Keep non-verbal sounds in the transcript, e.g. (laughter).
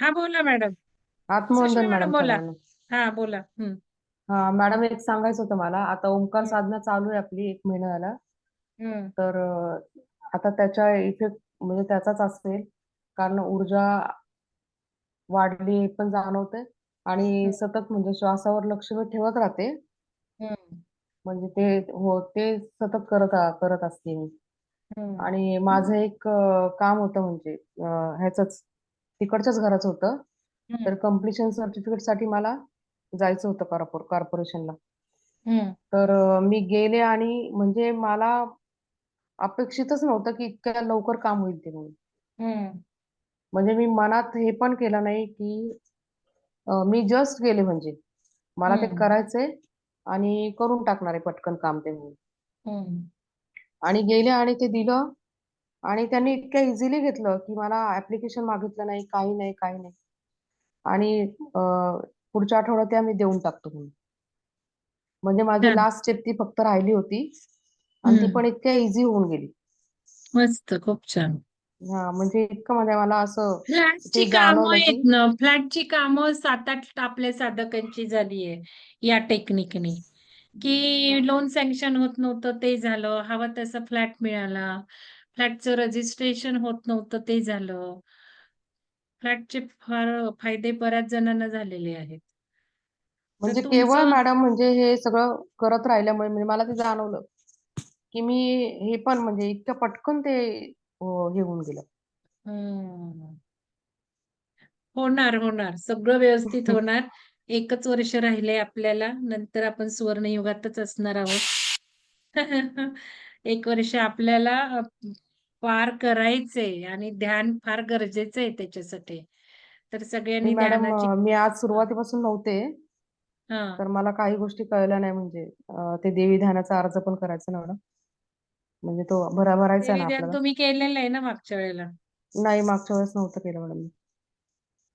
हा बोला madam. Sushma Atmavandan madam madam बोला. हा बोला. हम्म. हा मॅडम एक सांगायचं होतं मला. आता ओंकार. साधना चालू आहे आपली एक महिना झाला. हम्म. तर अं, आता त्याच्या इफेक्ट म्हणजे त्याचाच असेल. कारण ऊर्जा वाढली हे पण जाणवते. आणि सतत म्हणजे श्वासावर लक्ष मी ठेवत राहते. हम्म. म्हणजे ते हो ते सतत करत करत असते मी. हम्म. आणि माझं एक अं, काम होतं म्हणजे अं, ह्याचंच. तिकडच्याच घराचं होतं. तर कम्प्लिशन सर्टिफिकेटसाठी मला जायचं होतं कॉर्पो कॉर्पोरेशनला हम्म. तर अं, मी गेले आणि म्हणजे मला अपेक्षितच नव्हतं की इतक्या लवकर काम होईल ते म्हणून. हम्म. म्हणजे मी मनात हे पण केलं नाही की अं, मी जस्ट गेले म्हणजे. मला ते हम्म. करायचंय आणि करून टाकणार आहे पटकन काम ते म्हणून. हम्म. आणि गेले आणि ते दिलं आणि त्यांनी इतक्या इझिली घेतलं की मला ऍप्लिकेशन मागितलं नाही काही नाही काही नाही. आणि पुढच्या आठवड्यात आम्ही देऊन टाकतो म्हणून. म्हणजे माझी लास्ट स्टेप ती फक्त राहिली होती. आणि ती पण इतक्या इझी होऊन गेली. मस्त खूप छान. हा म्हणजे इतकं म्हणजे मला असं फ्लॅटची कामं आहेत ना. फ्लॅटची कामं सात आठ आपल्या साधकांची झाली आहे या टेक्निकनी की लोन सँक्शन होत नव्हतं ते झालं. हवा तसा फ्लॅट मिळाला. फ्लॅटचं रजिस्ट्रेशन होत नव्हतं ते झालं. फ्लॅटचे फार फायदे बऱ्याच जणांना झालेले आहेत. म्हणजे केवळ मॅडम म्हणजे हे सगळं करत राहिल्यामुळे म्हणजे मला ते जाणवलं की मी हे पण म्हणजे इतक्या पटकन ते हे होऊन गेलं. होणार होणार. सगळं व्यवस्थित होणार. एकच वर्ष राहिले आपल्याला. नंतर आपण सुवर्णयुगातच असणार आहोत. (laughs) एक वर्ष आपल्याला पार करायचंय आणि ध्यान फार गरजेचं आहे त्याच्यासाठी. तर सगळ्यांनी मॅडम ध्यानाची मी आज सुरुवातीपासून नव्हते. हा. तर मला काही गोष्टी कळल्या नाही म्हणजे ते देवी ध्यानाचा अर्ज पण करायचा ना मॅडम? म्हणजे तो भरा भरायचा ना तुम्ही केलेलं आहे ना मागच्या वेळेला? नाही मागच्या वेळेस नव्हतं केलं मॅडम.